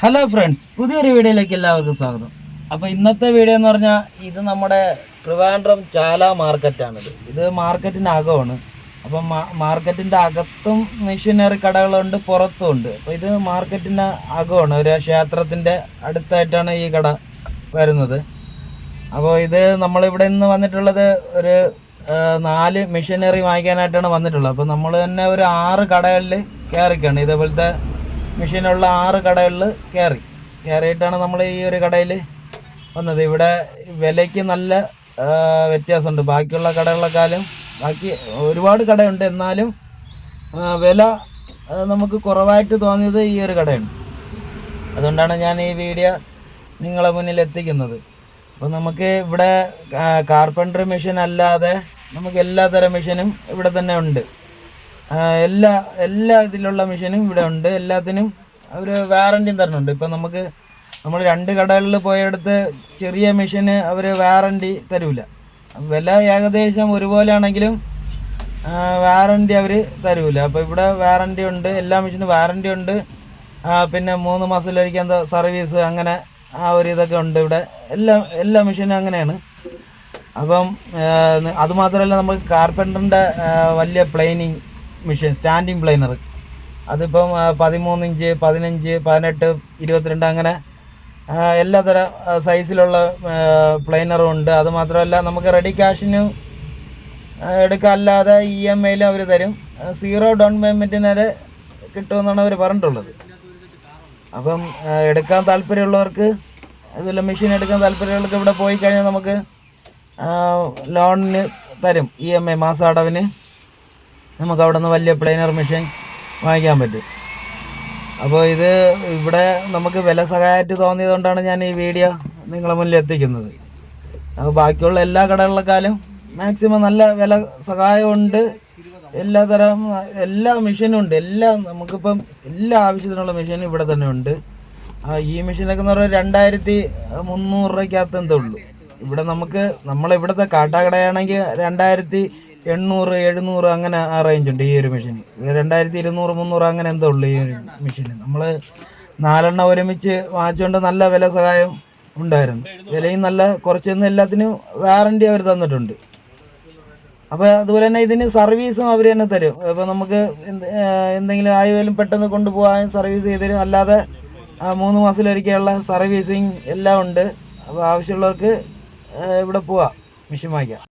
Hello friends പുതിയൊരു വീഡിയോയിലേക്ക് എല്ലാവർക്കും സ്വാഗതം. അപ്പോൾ ഇന്നത്തെ വീഡിയോ എന്ന് പറഞ്ഞാൽ ഇത് നമ്മുടെ ട്രിവാൻഡ്രം ചാല മാർക്കറ്റാണിത് ഇത് മാർക്കറ്റിന്റെ അകമാണ്. അപ്പം മാർക്കറ്റിന്റെ അകത്തും മെഷീനറി കടകളുണ്ട് പുറത്തും ഉണ്ട്. അപ്പോൾ ഇത് മാർക്കറ്റിന്റെ അകമാണ്. ഒരു ക്ഷേത്രത്തിന്റെ അടുത്തായിട്ടാണ് ഈ കട വരുന്നത്. അപ്പോൾ ഇത് നമ്മളിവിടെ നിന്ന് വന്നിട്ടുള്ളത് ഒരു നാല് മെഷീനറി വാങ്ങിക്കാനായിട്ടാണ് വന്നിട്ടുള്ളത്. അപ്പോൾ നമ്മൾ തന്നെ ഒരു ആറ് കടകളിൽ കയറിക്കാണ് ഇതേപോലത്തെ മെഷീനുള്ള ആറ് കടകളിൽ കയറി കയറിയിട്ടാണ് നമ്മൾ ഈ ഒരു കടയിൽ വന്നത്. ഇവിടെ വിലയ്ക്ക് നല്ല വ്യത്യാസമുണ്ട്. ബാക്കിയുള്ള കടകളെക്കാളും ബാക്കി ഒരുപാട് കടയുണ്ട്. എന്നാലും വില നമുക്ക് കുറവായിട്ട് തോന്നിയത് ഈ ഒരു കടയാണ്. അതുകൊണ്ടാണ് ഞാൻ ഈ വീഡിയോ നിങ്ങളെ മുന്നിൽ എത്തിക്കുന്നത്. അപ്പോൾ നമുക്ക് ഇവിടെ കാർപ്പന്ററി മെഷീൻ അല്ലാതെ നമുക്ക് എല്ലാ തരം മെഷീനും ഇവിടെ തന്നെ ഉണ്ട്. എല്ലാ എല്ലാ ഇതിലുള്ള മെഷീനും ഇവിടെ ഉണ്ട്. എല്ലാത്തിനും അവർ വാറന്റിയും തരുന്നുണ്ട് ഇപ്പം നമുക്ക് നമ്മൾ രണ്ട് കടകളിൽ പോയെടുത്ത് ചെറിയ മെഷീന് അവർ വാറന്റി തരൂല. വില ഏകദേശം ഒരുപോലെ ആണെങ്കിലും വാറന്റി അവർ തരൂല. അപ്പോൾ ഇവിടെ വാറന്റി ഉണ്ട്. എല്ലാ മെഷീനും വാറന്റി ഉണ്ട്. പിന്നെ മൂന്ന് മാസത്തിലൊരിക്കൽ എന്താ സർവീസ് അങ്ങനെ ആ ഒരു ഇതൊക്കെ ഉണ്ട് ഇവിടെ. എല്ലാ എല്ലാ മെഷീനും അങ്ങനെയാണ്. അപ്പം അതുമാത്രമല്ല നമുക്ക് കാർപ്പന്ററിന്റെ വലിയ പ്ലെയിനിങ് മെഷീൻ സ്റ്റാൻഡിങ് പ്ലെയിനർ. അതിപ്പം പതിമൂന്ന് ഇഞ്ച് പതിനഞ്ച് പതിനെട്ട് ഇരുപത്തിരണ്ട് അങ്ങനെ ആ, എല്ലാ തര സൈസിലുള്ള പ്ലെയിനറും ഉണ്ട്. അതുമാത്രമല്ല നമുക്ക് റെഡി ക്യാഷിന് എടുക്കാല്ലാതെ ഇ എം ഐയിലും അവർ തരും. സീറോ ഡൗൺ പേയ്മെന്റിന് വരെ കിട്ടുമെന്നാണ് അവർ പറഞ്ഞിട്ടുള്ളത്. അപ്പം എടുക്കാൻ താല്പര്യമുള്ളവർക്ക് അതുപോലെ മെഷീൻ എടുക്കാൻ താല്പര്യമുള്ളവർക്ക് ഇവിടെ പോയി കഴിഞ്ഞാൽ നമുക്ക് ലോണിന് തരും. ഇ എം ഐ മാസ അടവിന് നമുക്ക് അവിടെ നിന്ന് വലിയ പ്ലെയിനർ മെഷീൻ വാങ്ങിക്കാൻ പറ്റും. അപ്പോൾ ഇത് ഇവിടെ നമുക്ക് വില സഹായമായിട്ട് തോന്നിയതുകൊണ്ടാണ് ഞാൻ ഈ വീഡിയോ നിങ്ങളെ മുന്നിൽ എത്തിക്കുന്നത്. അപ്പോൾ ബാക്കിയുള്ള എല്ലാ കടകളിലേക്കാളും മാക്സിമം നല്ല വില സഹായമുണ്ട്. എല്ലാ തരം എല്ലാ മെഷീനും ഉണ്ട്. എല്ലാ നമുക്കിപ്പം എല്ലാ ആവശ്യത്തിനുള്ള മെഷീനും ഇവിടെ തന്നെ ഉണ്ട്. ഈ മെഷീനൊക്കെ എന്ന് പറഞ്ഞാൽ രണ്ടായിരത്തി മുന്നൂറ് രൂപയ്ക്കകത്ത് എന്തേ ഉള്ളൂ. ഇവിടെ നമുക്ക് നമ്മളിവിടുത്തെ കാട്ടാക്കടയാണെങ്കിൽ രണ്ടായിരത്തി എണ്ണൂറ് എഴുന്നൂറ് അങ്ങനെ ആ റേഞ്ച് ഉണ്ട് ഈ ഒരു മെഷീന് ഇവിടെ രണ്ടായിരത്തി ഇരുന്നൂറ് മുന്നൂറ് അങ്ങനെ എന്തോ ഉള്ളു ഈ ഒരു നമ്മൾ നാലെണ്ണം ഒരുമിച്ച് വാങ്ങിച്ചുകൊണ്ട് നല്ല വില സഹായം ഉണ്ടായിരുന്നു. വിലയും നല്ല കുറച്ചൊന്നും എല്ലാത്തിനും വാറണ്ടി അവർ തന്നിട്ടുണ്ട്. അപ്പോൾ അതുപോലെ തന്നെ ഇതിന് സർവീസും അവർ തന്നെ തരും. അപ്പോൾ നമുക്ക് എന്തെങ്കിലും ആയുവേലും പെട്ടെന്ന് കൊണ്ടുപോകാൻ സർവീസ് ചെയ്ത് തരും. അല്ലാതെ മൂന്ന് മാസത്തിലൊരിക്കലുള്ള സർവീസിങ് എല്ലാം ഉണ്ട്. അപ്പോൾ ആവശ്യമുള്ളവർക്ക് ഇവിടെ പോവാം. മിഷീൻ വാങ്ങിക്കാം.